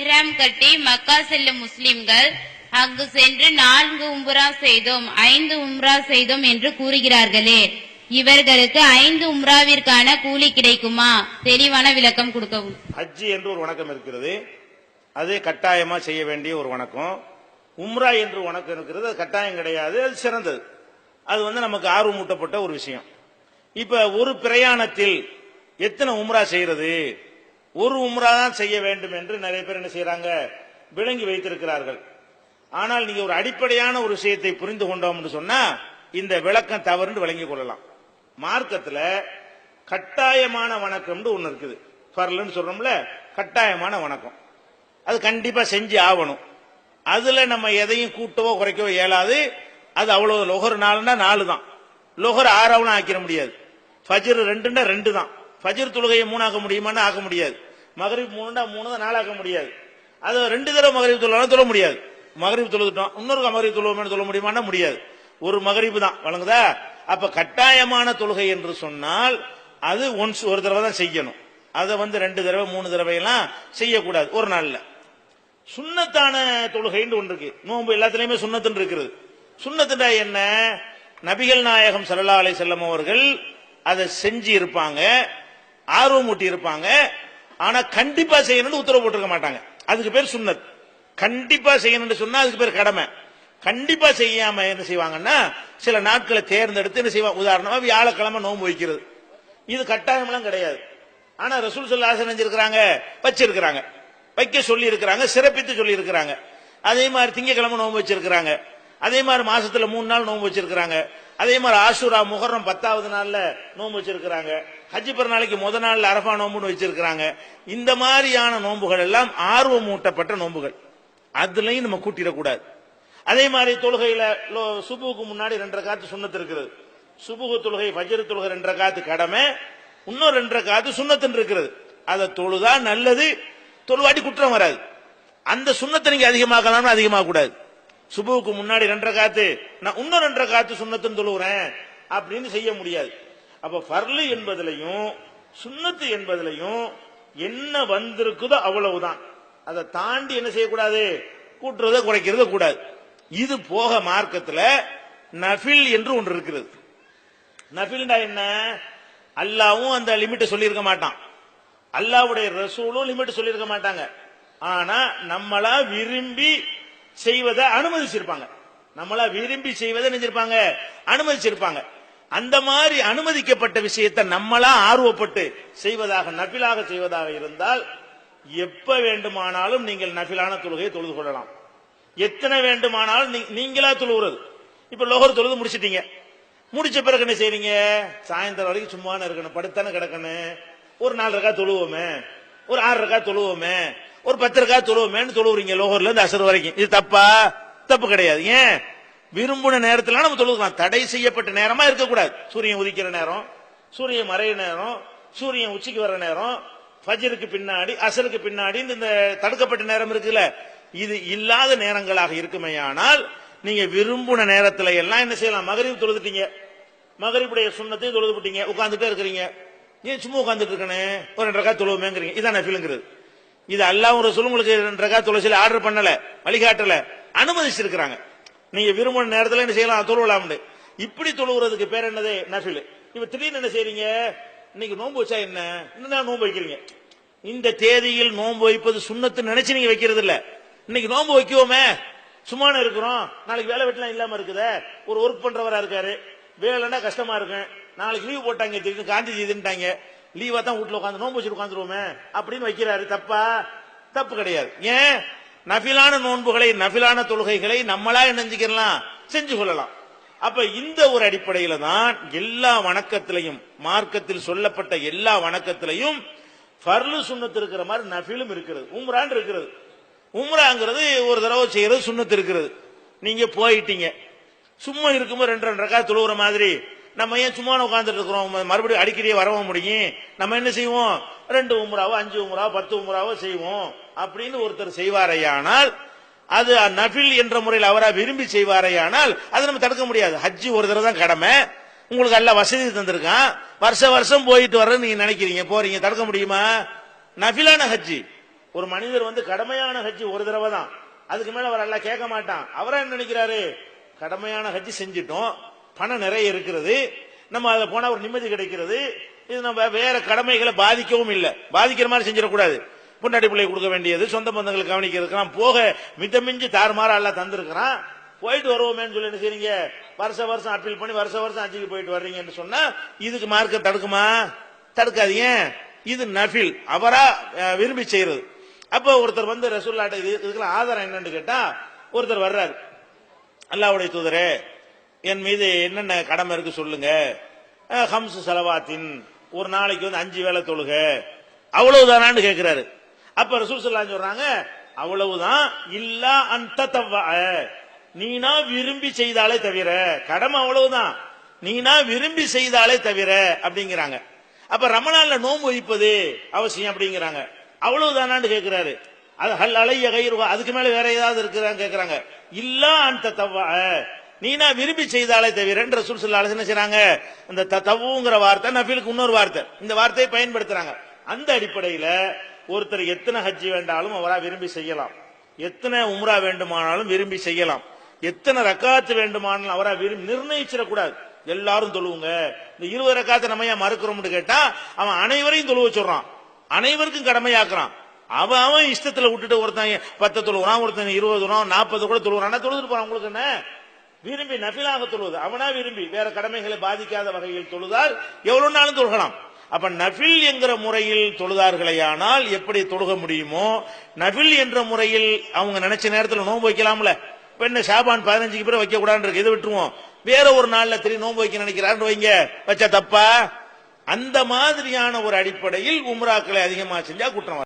இஹ்ராம் கட்டி மக்கா செல்லும் முஸ்லிம்கள் அங்கு சென்று நான்கு உம்ரா செய்தோம் ஐந்து உம்ரா செய்தோம் என்று கூறுகிறார்களே. இவர்களுக்கு ஐந்து உம்ராவிற்கான கூலி கிடைக்குமா? தெளிவான விளக்கம் கொடுக்கவும். ஹஜ்ஜி என்று ஒரு வணக்கம் இருக்கிறது. அது கட்டாயமா செய்ய வேண்டிய ஒரு வணக்கம். உம்ரா என்று வணக்கம் இருக்கிறது. அது கட்டாயம் கிடையாது. அது சிறந்தது. அது வந்து நமக்கு ஆர்வமூட்டப்பட்ட ஒரு விஷயம். இப்ப ஒரு பிரயாணத்தில் எத்தனை உம்ரா செய்யறது? ஒரு உம்ரா தான் செய்ய வேண்டும் என்று நிறைய பேர் என்ன செய்யறாங்க? விளங்கி வைத்திருக்கிறார்கள். ஆனால் நீங்க ஒரு அடிப்படையான ஒரு விஷயத்தை புரிந்து கொண்டோம்னு சொன்னா இந்த விளக்கம் தவறுன்னு விளங்கிக் கொள்ளலாம். மார்க்கத்துல கட்டாயமான வணக்கம்னு ஒண்ணு இருக்குது. ஃபர்லுன்னு சொல்றோம்ல கட்டாயமான வணக்கம். அது கண்டிப்பா செஞ்சு ஆகணும். அதுல நம்ம எதையும் கூட்டவோ குறைக்கவோ இயலாது. அது அவ்வளவு லொகர் நாலுன்னா நாலு தான் லொகர் ஆறாவும் ஆக்கிட முடியாது. ஃபஜர் ரெண்டுன்னா ரெண்டு தான் ஃபஜ்ர் தொழுகையை மூணாக்க முடியுமான்னு ஆக்க முடியாது. மகரிப் மூணுண்டா மூணு தான் நாலாக்க முடியாது. அது ரெண்டு தடவை மகரிப் தொழுவாலும் சொல்ல முடியாது. மகரிப் தொழுதுட்டோம் இன்னொரு மகரிப் தொழுவோம்னு சொல்ல முடியுமான்னா முடியாது. ஒரு மகரிப்பு தான் வழங்குதா? அப்ப கட்டாயமான தொழுகை என்று சொன்னால் அது ஒன்ஸ் ஒரு தடவை தான் செய்யணும். அதை வந்து ரெண்டு தடவை மூணு தடவை எல்லாம் செய்யக்கூடாது ஒரு நாள்ல. சுண்ணத்தான தொழுகைன்னு ஒன்று இருக்கு. நோன்பு எல்லாத்துலயுமே சுண்ணத்துன்னு இருக்கிறது சுண்ணத்துடா என்ன? நபிகள் நாயகம் சரலா அலை செல்லம் அவர்கள் அதை செஞ்சு இருப்பாங்க ஆர்வம் ஊட்டி இருப்பாங்க ஆனா கண்டிப்பா செய்யணும்னு உத்தரவு போட்டிருக்க மாட்டாங்க. அதுக்கு பேர் சுன்னத் கண்டிப்பா செய்யணும்னு சொன்னா அதுக்கு பேர் கடமை. கண்டிப்பா செய்யாம என்ன செய்வாங்கன்னா சில நாட்களை தேர்ந்தெடுத்து என்ன செய்வாங்க? உதாரணமா வியாழக்கிழமை நோன்பு வைக்கிறது. இது கட்டாயம்லாம் கிடையாது. ஆனா ரசூல் சொல்லா செஞ்சிருக்கிறாங்க வச்சிருக்கிறாங்க. வைக்க சொல்லி இருக்கிறாங்க சிறப்பித்து சொல்லி இருக்கிறாங்க அதே மாதிரி திங்கக்கிழமை நோன்பு வச்சிருக்கிறாங்க. அதே மாதிரி மாசத்துல மூணு நாள் நோன்பு வச்சிருக்கிறாங்க. அதே மாதிரி ஆசூரா முகரம் பத்தாவது நாள்ல நோன்பு வச்சிருக்கிறாங்க. ஹஜ்ஜி நாளைக்கு முத நாள் அரபா நோம்புன்னு வச்சிருக்கிறாங்க. இந்த மாதிரியான நோன்புகள் எல்லாம் ஆர்வம் ஊட்டப்பட்ட நோன்புகள் அதுலயும் நம்ம கூட்டிடக்கூடாது அதே மாதிரி தொழுகையில லோ- சுபுவுக்கு முன்னாடி ரெண்டரை காத்து சுண்ணத்து இருக்கிறது சுபுகு தொழுகை ஃபஜ்ர் தொழுகை ரெண்டரை காத்து கடமை இன்னும் ரெண்டரை காத்து சுண்ணத்துன்னு இருக்கிறது அதை தொழுதா நல்லது தொழுவாட்டி குற்றம் வராது. அந்த சுண்ணத்தை நீங்க அதிகமாக்கலாம்னு அதிகமாக கூடாது. சுபுவுக்கு முன்னாடி ரெண்டரை காத்து நான் இன்னும் ரெண்டரை காத்து சுண்ணத்துன்னு தொழுகிறேன் அப்படின்னு செய்ய முடியாது. அப்ப ஃபர்லு என்பதிலையும் சுண்ணத்து என்பதிலையும் என்ன வந்திருக்குதோ அவ்வளவுதான். அதை தாண்டி என்ன செய்யக்கூடாது? கூட்டுறத குறைக்கிறத கூடாது. இது போக மார்க்கத்தில் நஃபில் என்று ஒன்று இருக்கிறது நஃபில்டா என்ன? அல்லாவும் அந்த லிமிட்டை சொல்லியிருக்க மாட்டான். அல்லாவுடைய ரசூலும் லிமிட் சொல்லியிருக்க மாட்டாங்க. ஆனா நம்மளா விரும்பி செய்வதை அனுமதிச்சிருப்பாங்க. நம்மளா விரும்பி செய்வதை நினைச்சிருப்பாங்க. அனுமதிச்சிருப்பாங்க. அந்த மாதிரி அனுமதிக்கப்பட்ட விஷயத்தை நம்மளா ஆர்வப்பட்டு செய்வதாக நபிலாக செய்வதாக இருந்தால் எப்ப வேண்டுமானாலும் நீங்கள் நபிலான தொழுகையை தொழுது கொள்ளலாம். எத்தனை வேண்டுமானாலும் நீங்களா தொழுகிறது இப்ப லோகர் தொழுது முடிச்சிட்டீங்க. முடிச்ச பிறகு என்ன செய்றீங்க சாயந்தரம் வரைக்கும் சும்மா இருக்கணும். படுத்தானே கிடக்கணும். ஒரு நாலு ரக்கா தொழுவோமே. ஒரு ஆறு ரக்கா தொழுவோமே. ஒரு பத்து ரக்கா தொழுவோமேன்னு தொழுவுறீங்க லோகர்ல இருந்து அசர் வரைக்கும். இது தப்பா? தப்பு கிடையாது. ஏன்? விரும்பின நேரத்தில் நம்ம தொழுதுக்கலாம் தடை செய்யப்பட்ட நேரமா இருக்கக்கூடாது. சூரியன் உதிக்கிற நேரம் சூரியன் மறைய நேரம் சூரியன் உச்சிக்கு வர நேரம் ஃபஜருக்கு பின்னாடி அசருக்கு பின்னாடி இந்த தடுக்கப்பட்ட நேரம் இருக்குல்ல. இது இல்லாத நேரங்களாக இருக்குமேயானால் நீங்க விரும்பின நேரத்துல எல்லாம் என்ன செய்யலாம்? மகரிப் தொழுதுட்டீங்க. மகரிப்புடைய சுண்ணத்தையும் தொழுது விட்டீங்க உட்காந்துட்டே இருக்கிறீங்க. ஏன் சும்மா உட்காந்துட்டு இருக்கணும் ஒரு ரெண்டு ரக்கா தொழுவோமேங்கிறீங்க. இதான் ஃபீலுங்கிறது இது அல்லாவும் ஒரு சொல்லுங்களுக்கு ரெண்டு ரக்கா தொழுசில ஆர்டர் பண்ணல வழிகாட்டல அனுமதிச்சிருக்கிறாங்க. நீங்க விரும்பின நேரத்தில் என்ன செய்யலாம்? தொழுவலாம்னு. இப்படி தொழுகிறதுக்கு பேர் என்னது? நஃபில் இப்ப திடீர்னு என்ன செய்றீங்க? இன்னைக்கு நோன்பு வச்சா என்ன? இன்னும் நோன்பு வைக்கிறீங்க? இந்த தேதியில் நோன்பு வைப்பது சுண்ணத்து நினைச்சு நீங்க வைக்கிறது இல்ல. இன்னைக்கு நோன்பு வைக்குவோமே சும்மான இருக்கிறோம். நாளைக்கு வேலை வெட்டலாம் இல்லாம இருக்குதே. ஒரு ஒர்க் பண்றவரா இருக்காரு. வேலைன்னா கஷ்டமா இருக்கும். நாளைக்கு லீவ் போட்டாங்க திடீர்னு காந்தி ஜெயந்தின்ட்டாங்க லீவா தான் வீட்டுல உட்காந்து நோன்பு வச்சு உட்காந்துருவோமே. அப்படின்னு வைக்கிறாரு. தப்பா? தப்பு கிடையாது. ஏன்? நஃபிலான நோன்புகளை நஃபிலான தொழுகைகளை நம்மளா நினைஞ்சுக்கலாம் செஞ்சு கொள்ளலாம். அப்ப இந்த ஒரு அடிப்படையில தான் எல்லா வணக்கத்திலையும் மார்க்கத்தில் சொல்லப்பட்ட எல்லா வணக்கத்திலையும் ஃபர்லு சுண்ணத்து இருக்கிற மாதிரி நஃபிலும் இருக்கிறது. உம்ரான் இருக்கிறது. உம்ராங்கிறது ஒரு தடவை செய்யறது சுண்ணத்து இருக்கிறது. நீங்க போயிட்டீங்க. சும்மா இருக்கும்போது ரெண்டு ரெண்டு ரக்கா துழுவுற மாதிரி நம்ம ஏன் சும்மா உட்கார்ந்துட்டு இருக்கிறோம்? மறுபடியும் அடிக்கடியே வரவும் முடியும். நம்ம என்ன செய்வோம்? ரெண்டு உம்ராவோ அஞ்சு உம்ராவோ பத்து உம்ராவோ செய்வோம். அப்படின்னு ஒருத்தர் செய்வாரையானால் அது நஃபில் என்ற முறையில் அவரா விரும்பி செய்வாரையானால் அதை நம்ம தடுக்க முடியாது. ஹஜ்ஜி ஒரு தடவை தான் கடமை. உங்களுக்கு எல்லாம் வசதி தந்திருக்கான். வருஷ வருஷம் போயிட்டு வர்றது நீங்க நினைக்கிறீங்க. போறீங்க. தடுக்க முடியுமா? நஃபிலான ஹஜ்ஜி. ஒரு மனிதர் வந்து கடமையான ஹஜ்ஜி ஒரு தடவை தான். அதுக்கு மேல அவர் எல்லாம் கேட்க மாட்டான். அவரா என்ன நினைக்கிறாரு? கடமையான ஹஜ்ஜி செஞ்சிட்டோம். பணம் நிறைய இருக்கிறது. நம்ம அதில் போனா ஒரு நிம்மதி கிடைக்கிறது. இது நம்ம வேற கடமைகளை பாதிக்கவும் இல்லை. பாதிக்கிற மாதிரி செஞ்சிடக்கூடாது. பொண்டாட்டி பிள்ளை கொடுக்க வேண்டியது சொந்த பந்தங்களை கவனிக்கிறதுக்கெல்லாம் போக மிதமிஞ்சி தாறுமாற எல்லாம் தந்திருக்கிறான். போயிட்டு வருவோமேன்னு சொல்லி என்ன செய்றீங்க? வருஷ வருஷம் அப்பீல் பண்ணி வருஷ வருஷம் அஞ்சுக்கு போயிட்டு வர்றீங்கன்னு சொன்னா இதுக்கு மார்க்க தடுக்குமா? தடுக்காதீங்க இது நஃபில். அவரா விரும்பி செய்யறது அப்போ ஒருத்தர் வந்து ரசூல்லாட்ட இது இதுக்கெல்லாம் ஆதாரம் என்னன்னு கேட்டா ஒருத்தர் வர்றாரு. அல்லாவுடைய தூதரே என் மீது என்னென்ன கடமை இருக்கு சொல்லுங்க. ஹம்ஸ் ஹம்சு செலவாத்தின் ஒரு நாளைக்கு வந்து அஞ்சு வேளை தொழுக. அவ்வளவுதானான்னு கேட்கிறாரு அப்ப ரசூல் ஸல்லல்லாஹு சொல்றாங்க அவ்வளவுதான் இல்ல அந்த தவ்வ நீனா விரும்பி செய்தாலே தவிர கடமை அவ்வளவுதான். நீனா விரும்பி செய்தாலே தவிர அப்படிங்கிறாங்க. அப்ப ரமணால நோன்பு வைப்பது அவசியம் அப்படிங்கிறாங்க. அவ்வளவுதானான்னு கேட்கிறாரு அது ஹல் அலைய கயிறுவா அதுக்கு மேல வேற ஏதாவது இருக்குதான்னு கேட்கிறாங்க இல்ல அந்த தவ்வா நீனா விரும்பி செய்தாலே தவிர ரசூல் ஸல்லல்லாஹு என்ன செய்றாங்க? இந்த த- வார்த்தை நபிலுக்கு இன்னொரு வார்த்தை. இந்த வார்த்தையை பயன்படுத்துறாங்க. அந்த அடிப்படையில ஒருத்தர் எத்தனை ஹஜ்ஜி வேண்டாலும் அவரா விரும்பி செய்யலாம். எத்தனை உம்ரா வேண்டுமானாலும் விரும்பி செய்யலாம். எத்தனை ரக்காத்து வேண்டுமானாலும் அவரா விரும்பி நிர்ணயிச்சிடக்கூடாது. எல்லாரும் தொழுவுங்க. இந்த இருபது ரக்காத்தை நம்ம ஏன் மறுக்கிறோம்னு கேட்டா அவன் அனைவரையும் தொழுவ சொல்றான். அனைவருக்கும் கடமையாக்குறான். அவன் அவன் இஷ்டத்துல விட்டுட்டு ஒருத்தன் பத்து தொழுகிறான் ஒருத்தன் இருபது தொழுவான் நாற்பது கூட தொழுகிறான் தொழுதுட்டு போறான்? உங்களுக்கு என்ன? விரும்பி நபிலாக தொழுவது அவனா விரும்பி வேற கடமைகளை பாதிக்காத வகையில் தொழுதால் எவ்வளவு நாளும் தொழுகலாம். அப்ப நபில் என்கிற முறையில் தொழுதார்களேயானால் எப்படி தொழுக முடியுமோ நபில் என்ற முறையில் அவங்க நினைச்ச நேரத்தில் நோன்பு வைக்கலாம்ல. இப்ப என்ன ஷாபான் பதினஞ்சுக்கு பேர் வைக்க கூடாது இருக்கு இதை விட்டுருவோம். வேற ஒரு நாள்ல திரும்பி நோன்பு வைக்க நினைக்கிறான்னு வைங்க. வச்சா தப்பா? அந்த மாதிரியான ஒரு அடிப்படையில் உம்ராக்களை அதிகமா செஞ்சா குற்றம்